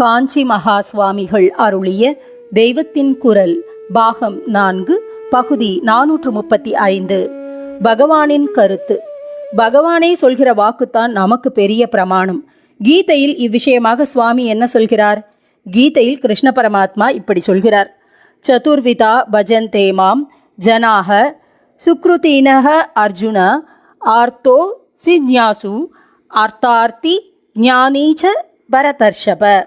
காஞ்சி மகா சுவாமிகள் அருளிய தெய்வத்தின் குரல் பாகம் நான்கு பகுதி நானூற்று முப்பத்தி ஐந்து பகவானின் கருத்து. பகவானே சொல்கிற வாக்குத்தான் நமக்கு பெரிய பிரமாணம். கீதையில் இவ்விஷயமாக சுவாமி என்ன சொல்கிறார்? கீதையில் கிருஷ்ண பரமாத்மா இப்படி சொல்கிறார். சதுர்விதா பஜந்தே மாம் ஜனாக சுக்ருதீனக அர்ஜுன ஆர்த்தோ சிஜ்ஞாசு அர்த்தார்த்தி ஞானீச்ச பரதர்ஷப.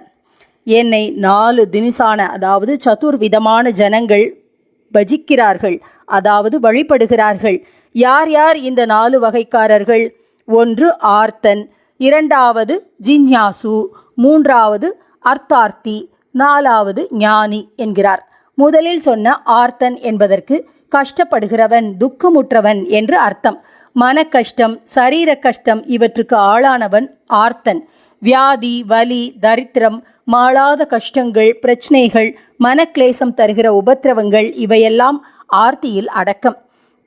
என்னை நாலு தினிசான அதாவது சதுர்விதமான ஜனங்கள் பஜிக்கிறார்கள் அதாவது வழிபடுகிறார்கள். யார் யார் இந்த நாலு வகைக்காரர்கள்? ஒன்று ஆர்த்தன் இரண்டாவது ஜிஞ்ஞாசு மூன்றாவது அர்த்தார்த்தி நாலாவது ஞானி என்கிறார். முதலில் சொன்ன ஆர்த்தன் என்பதற்கு கஷ்டப்படுகிறவன் துக்கமுற்றவன் என்று அர்த்தம். மன கஷ்டம் சரீர கஷ்டம் இவற்றுக்கு ஆளானவன் ஆர்த்தன். வியாதி வலி தரித்திரம் மாளாத கஷ்டங்கள் பிரச்சனைகள் மனக்லேசம் தருகிற உபத்திரவங்கள் இவையெல்லாம் ஆர்த்தியில் அடக்கம்.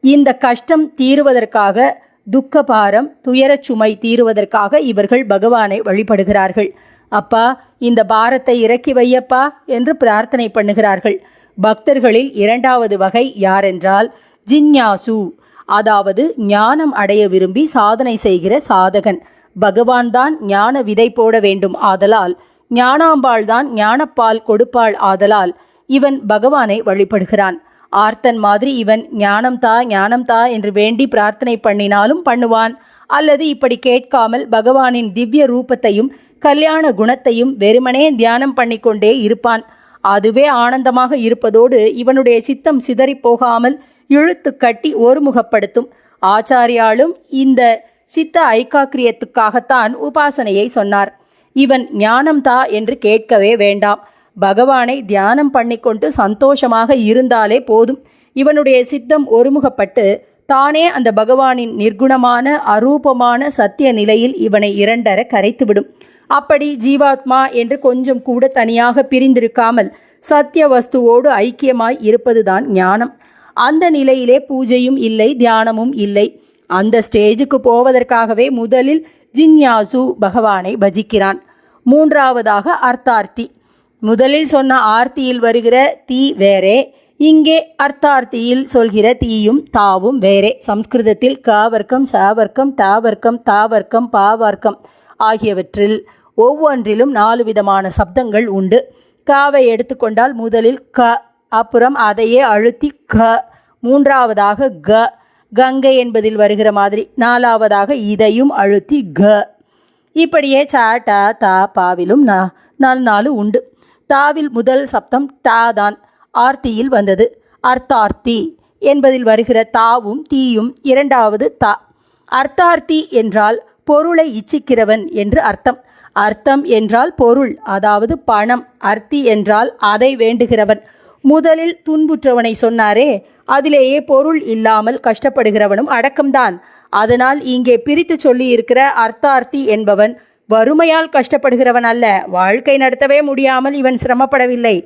இந்த கஷ்டம் தீருவதற்காக துக்கபாரம் துயரச் சுமை தீருவதற்காக இவர்கள் பகவானை வழிபடுகிறார்கள். அப்பா இந்த பாரத்தை இறக்கி வையப்பா என்று பிரார்த்தனை பண்ணுகிறார்கள். பக்தர்களில் இரண்டாவது வகை யாரென்றால் ஜிஞ்ஞாசு அதாவது ஞானம் அடைய விரும்பி சாதனை செய்கிற சாதகன். பகவான் தான் ஞான விதை போட வேண்டும் ஆதலால் ஞானாம்பாள் தான் ஞானப்பால் கொடுப்பாள் ஆதலால் இவன் பகவானை வழிபடுகிறான். ஆர்த்தன் மாதிரி இவன் ஞானம் தா ஞானம் தா என்று வேண்டி பிரார்த்தனை பண்ணினாலும் பண்ணுவான். அல்லது இப்படி கேட்காமல் பகவானின் திவ்ய ரூபத்தையும் கல்யாண குணத்தையும் வெறுமனே தியானம் பண்ணிக்கொண்டே இருப்பான். அதுவே ஆனந்தமாக இருப்பதோடு இவனுடைய சித்தம் சிதறிப் போகாமல் இழுத்து கட்டி ஒருமுகப்படுத்தும். ஆச்சாரியாலும் இந்த சித்த ஐக்காக்கிரியத்துக்காகத்தான் உபாசனையை சொன்னார். இவன் ஞானம் தா என்று கேட்கவே வேண்டாம். பகவானை தியானம் பண்ணிக்கொண்டு சந்தோஷமாக இருந்தாலே போதும். இவனுடைய சித்தம் ஒருமுகப்பட்டு தானே அந்த பகவானின் நிர்குணமான அரூபமான சத்திய நிலையில் இவனை இரண்டர கரைத்துவிடும். அப்படி ஜீவாத்மா என்று கொஞ்சம் கூட தனியாக பிரிந்திருக்காமல் சத்திய வஸ்துவோடு ஐக்கியமாய் இருப்பதுதான் ஞானம். அந்த நிலையிலே பூஜையும் இல்லை தியானமும் இல்லை. அந்த ஸ்டேஜுக்கு போவதற்காகவே முதலில் ஜின்யாசு பகவானை பஜிக்கிறான். மூன்றாவதாக அர்த்தார்த்தி. முதலில் சொன்ன ஆர்த்தியில் வருகிற தீ வேறே இங்கே அர்த்தார்த்தியில் சொல்கிற தீயும் தாவும் வேறே. சம்ஸ்கிருதத்தில் காவர்க்கம் சாவர்க்கம் டாவர்க்கம் தாவர்க்கம் பாவர்க்கம் ஆகியவற்றில் ஒவ்வொன்றிலும் நாலு விதமான சப்தங்கள் உண்டு. காவை எடுத்துக்கொண்டால் முதலில் க அப்புறம் அதையே அழுத்தி க மூன்றாவதாக க கங்கை என்பதில் வருகிற மாதிரி. நாலாவதாக இதையும் அழுத்தி க. இப்படியே ச ட த பாவிலும் நா நாலு நாலு உண்டு. தாவில் முதல் சப்தம் தா தான் ஆர்த்தியில் வந்தது. அர்த்தார்த்தி என்பதில் வருகிற தாவும் தீயும் இரண்டாவது தா. அர்த்தார்த்தி என்றால் பொருளை இச்சிக்கிறவன் என்று அர்த்தம். அர்த்தம் என்றால் பொருள் அதாவது பணம். அர்த்தி என்றால் அதை வேண்டுகிறவன். முதலில் துன்புற்றவனை சொன்னாரே அதிலேயே பொருள் இல்லாமல் கஷ்டப்படுகிறவனும் அடக்கம்தான். அதனால் இங்கே பிரித்து சொல்லி இருக்கிற அர்த்தார்த்தி என்பவன் வறுமையால் கஷ்டப்படுகிறவன் அல்ல. வாழ்க்கை நடத்தவே முடியாமல் இவன் சிரமப்படவில்லை.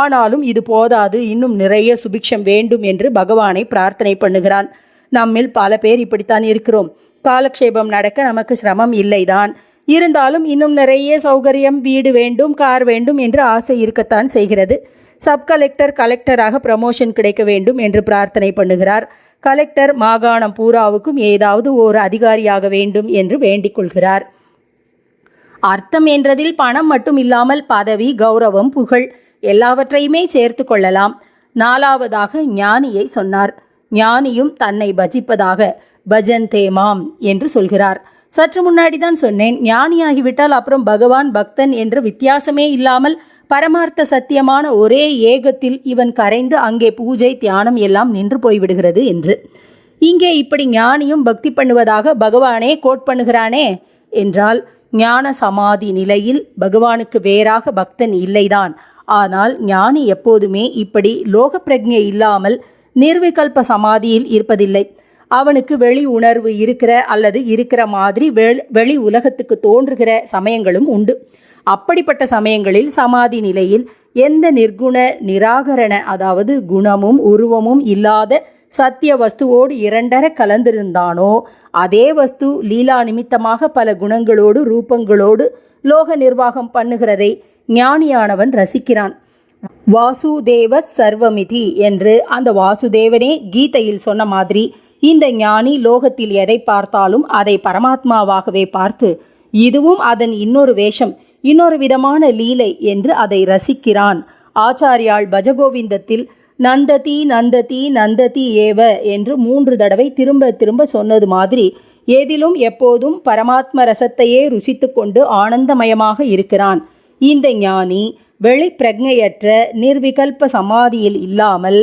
ஆனாலும் இது போதாது. இன்னும் நிறைய சுபிக்ஷம் வேண்டும் என்று பகவானை பிரார்த்தனை பண்ணுகிறான். நம்மில் பல பேர் இப்படித்தான் இருக்கிறோம். காலக்ஷேபம் நடக்க நமக்கு சிரமம் இல்லைதான். இருந்தாலும் இன்னும் நிறைய சௌகரியம் வீடு வேண்டும் கார் வேண்டும் என்று ஆசை இருக்கத்தான் செய்கிறது. சப் கலெக்டர் கலெக்டராக ப்ரமோஷன் கிடைக்க வேண்டும் என்று பிரார்த்தனை பண்ணுகிறார். கலெக்டர் மாகாணம் பூராவுக்கும் ஏதாவது ஒரு அதிகாரியாக வேண்டும் என்று வேண்டிக் கொள்கிறார். அர்த்தம் என்றதில் பணம் மட்டும் இல்லாமல் பதவி கௌரவம் புகழ் எல்லாவற்றையுமே சேர்த்து கொள்ளலாம். நாலாவதாக ஞானியை சொன்னார். ஞானியும் தன்னை பஜிப்பதாக பஜந்தே மாம் என்று சொல்கிறார். சற்று முன்னாடி தான் சொன்னேன் ஞானியாகிவிட்டால் அப்புறம் பகவான் பக்தன் என்ற வித்தியாசமே இல்லாமல் பரமார்த்த சத்தியமான ஒரே ஏகத்தில் இவன் கரைந்து அங்கே பூஜை தியானம் எல்லாம் நின்று போய்விடுகிறது என்று. இங்கே இப்படி ஞானியும் பக்தி பண்ணுவதாக பகவானே கோட் பண்ணுகிறானே என்றால் ஞான சமாதி நிலையில் பகவானுக்கு வேறாக பக்தன் இல்லைதான். ஆனால் ஞானி எப்போதுமே இப்படி லோக பிரஜை இல்லாமல் நிர்விகல்ப சமாதியில் இருப்பதில்லை. அவனுக்கு வெளி உணர்வு இருக்கிற அல்லது இருக்கிற மாதிரி வெள் வெளி உலகத்துக்கு தோன்றுகிற சமயங்களும் உண்டு. அப்படிப்பட்ட சமயங்களில் சமாதி நிலையில் எந்த நிர்குண நிராகரண அதாவது குணமும் உருவமும் இல்லாத சத்திய வஸ்துவோடு இரண்டர கலந்திருந்தானோ அதே வஸ்து லீலா நிமித்தமாக பல குணங்களோடு ரூபங்களோடு லோக நிர்வாகம் பண்ணுகிறதை ஞானியானவன் ரசிக்கிறான். வாசுதேவ சர்வமிதி என்று அந்த வாசுதேவனே கீதையில் சொன்ன மாதிரி இந்த ஞானி லோகத்தில் எதை பார்த்தாலும் அதை பரமாத்மாவாகவே பார்த்து இதுவும் அதன் இன்னொரு வேஷம். இன்னொரு விதமான லீலை என்று அதை ரசிக்கிறான். ஆச்சாரியாள் பஜகோவிந்தத்தில் நந்ததி நந்ததி நந்ததி ஏவ என்று மூன்று தடவை திரும்ப திரும்ப சொன்னது மாதிரி ஏதிலும் எப்போதும் பரமாத்ம ரசத்தையே ருசித்து கொண்டு ஆனந்தமயமாக இருக்கிறான். இந்த ஞானி வெளிப்பிரஜையற்ற நிர்விகல்ப சமாதியில் இல்லாமல்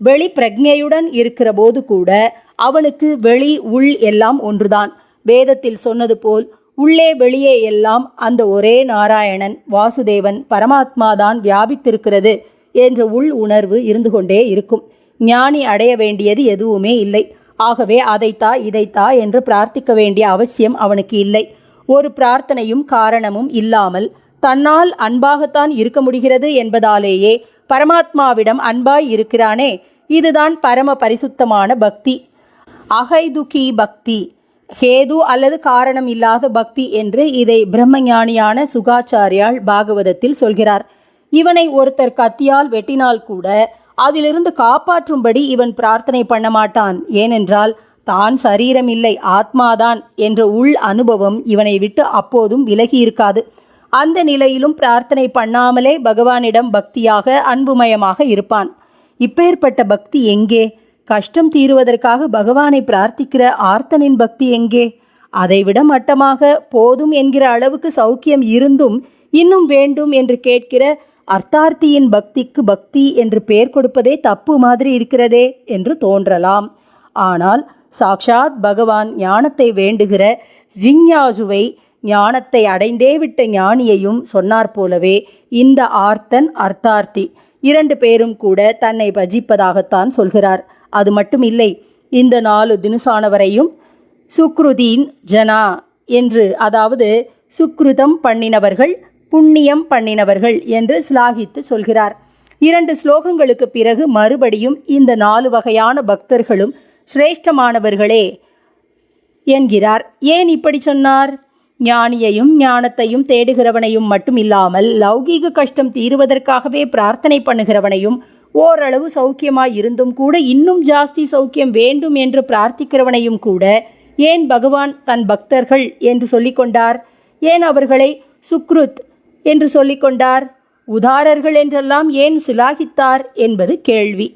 வெளிப்பிரஜையுடன் இருக்கிற போது கூட அவனுக்கு வெளி உள் எல்லாம் ஒன்றுதான். வேதத்தில் சொன்னது போல் உள்ளே வெளியே எல்லாம் அந்த ஒரே நாராயணன் வாசுதேவன் பரமாத்மாதான் வியாபித்திருக்கிறது என்ற உள் உணர்வு இருந்து கொண்டே இருக்கும். ஞானி அடைய வேண்டியது எதுவுமே இல்லை. ஆகவே அதைத்தா இதைத்தா என்று பிரார்த்திக்க வேண்டிய அவசியம் அவனுக்கு இல்லை. ஒரு பிரார்த்தனையும் காரணமும் இல்லாமல் தன்னால் அன்பாகத்தான் இருக்க முடிகிறது என்பதாலேயே பரமாத்மாவிடம் அன்பாய் இருக்கிறானே. இதுதான் பரம பரிசுத்தமான பக்தி. அகைதுகி பக்தி. ஹேது அல்லது காரணம் இல்லாத பக்தி என்று இதை பிரம்மஞானியான சுகாச்சாரியால் பாகவதத்தில் சொல்கிறார். இவனை ஒருத்தர் கத்தியால் வெட்டினால் கூட அதிலிருந்து காப்பாற்றும்படி இவன் பிரார்த்தனை பண்ண மாட்டான். ஏனென்றால் தான் சரீரம் இல்லை ஆத்மாதான் என்ற உள் அனுபவம் இவனை விட்டு அப்போதும் விலகி இருக்காது. அந்த நிலையிலும் பிரார்த்தனை பண்ணாமலே பகவானிடம் பக்தியாக அன்புமயமாக இருப்பான். இப்பேற்பட்ட பக்தி எங்கே? கஷ்டம் தீருவதற்காக பகவானை பிரார்த்திக்கிற ஆர்த்தனின் பக்தி எங்கே? அதைவிட மட்டமாக போதும் என்கிற அளவுக்கு சௌக்கியம் இருந்தும் இன்னும் வேண்டும் என்று கேட்கிற அர்த்தார்த்தியின் பக்திக்கு பக்தி என்று பெயர் கொடுப்பதே தப்பு மாதிரி இருக்கிறதே என்று தோன்றலாம். ஆனால் சாக்ஷாத் பகவான் ஞானத்தை வேண்டுகிற ஜிஞ்ஞாசுவை ஞானத்தை அடைந்தே விட்ட ஞானியையும் சொன்னார் போலவே இந்த ஆர்த்தன் அர்த்தார்த்தி. இரண்டு பேரும் கூட தன்னை பஜிப்பதாகத்தான் சொல்கிறார். அது மட்டும் இல்லை இந்த நாலு தினுசானவரையும் சுக்ருதீன் ஜனா என்று அதாவது சுக்ருதம் பண்ணினவர்கள் புண்ணியம் பண்ணினவர்கள் என்று சிலாகித்து சொல்கிறார். இரண்டு ஸ்லோகங்களுக்கு பிறகு மறுபடியும் இந்த நாலு வகையான பக்தர்களும் சிரேஷ்டமானவர்களே என்கிறார். ஏன் இப்படி சொன்னார்? ஞானியையும் ஞானத்தையும் தேடுகிறவனையும் மட்டும் இல்லாமல் லௌகீக கஷ்டம் தீருவதற்காகவே பிரார்த்தனை பண்ணுகிறவனையும் ஓரளவு சௌக்கியமாய் இருந்தும் கூட இன்னும் ஜாஸ்தி சௌக்கியம் வேண்டும் என்று பிரார்த்திக்கிறவனையும் கூட ஏன் பகவான் தன் பக்தர்கள் என்று சொல்லிக்கொண்டார்? ஏன் அவர்களை சுக்ருத் என்று சொல்லிக்கொண்டார்? உதாரர்கள் என்றெல்லாம் ஏன் சிலாகித்தார் என்பது கேள்வி.